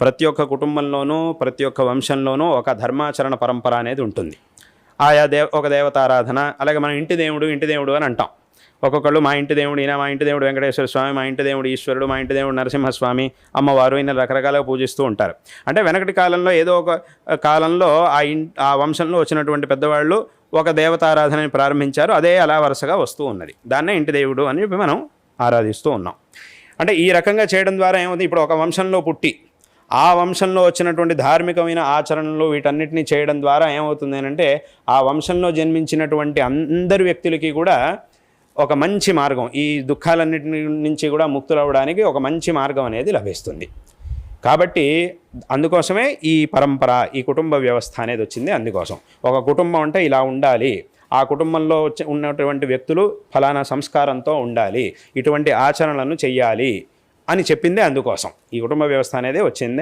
ప్రతి ఒక్క కుటుంబంలోనూ ప్రతి ఒక్క వంశంలోనూ ఒక ధర్మాచరణ పరంపర అనేది ఉంటుంది. ఆయా దేవ ఒక దేవతారాధన అలాగే మన ఇంటి దేవుడు ఇంటి దేవుడు అని అంటాం. ఒక్కొక్కళ్ళు మా ఇంటి దేవుడు ఈయన మా ఇంటి దేవుడు వెంకటేశ్వర స్వామి మా ఇంటి దేవుడు ఈశ్వరుడు మా ఇంటి దేవుడు నరసింహస్వామి అమ్మవారు ఈయన రకరకాలుగా పూజిస్తూ ఉంటారు. అంటే వెనకటి కాలంలో ఏదో ఒక కాలంలో ఆ ఇన్ ఆ వంశంలో వచ్చినటువంటి పెద్దవాళ్ళు ఒక దేవతారాధనని ప్రారంభించారు. అదే అలా వరుసగా వస్తూ ఉన్నది. దాన్నే ఇంటి దేవుడు అని చెప్పి మనం ఆరాధిస్తూ ఉన్నాం. అంటే ఈ రకంగా చేయడం ద్వారా ఏమవుతుంది? ఇప్పుడు ఒక వంశంలో పుట్టి ఆ వంశంలో వచ్చినటువంటి ధార్మికమైన ఆచరణలు వీటన్నిటిని చేయడం ద్వారా ఏమవుతుంది అంటే ఆ వంశంలో జన్మించినటువంటి అందరి వ్యక్తులకి కూడా ఒక మంచి మార్గం ఈ దుఃఖాలన్నిటి నుంచి కూడా ముక్తులవ్వడానికి ఒక మంచి మార్గం అనేది లభిస్తుంది. కాబట్టి అందుకోసమే ఈ పరంపర ఈ కుటుంబ వ్యవస్థ అనేది వచ్చింది అందుకోసం. ఒక కుటుంబం అంటే ఇలా ఉండాలి. ఆ కుటుంబంలో ఉన్నటువంటి వ్యక్తులు ఫలానా సంస్కారంతో ఉండాలి. ఇటువంటి ఆచరణలను చెయ్యాలి. అని చెప్పిందే అందుకోసం. ఈ కుటుంబ వ్యవస్థ అనేది వచ్చిందే.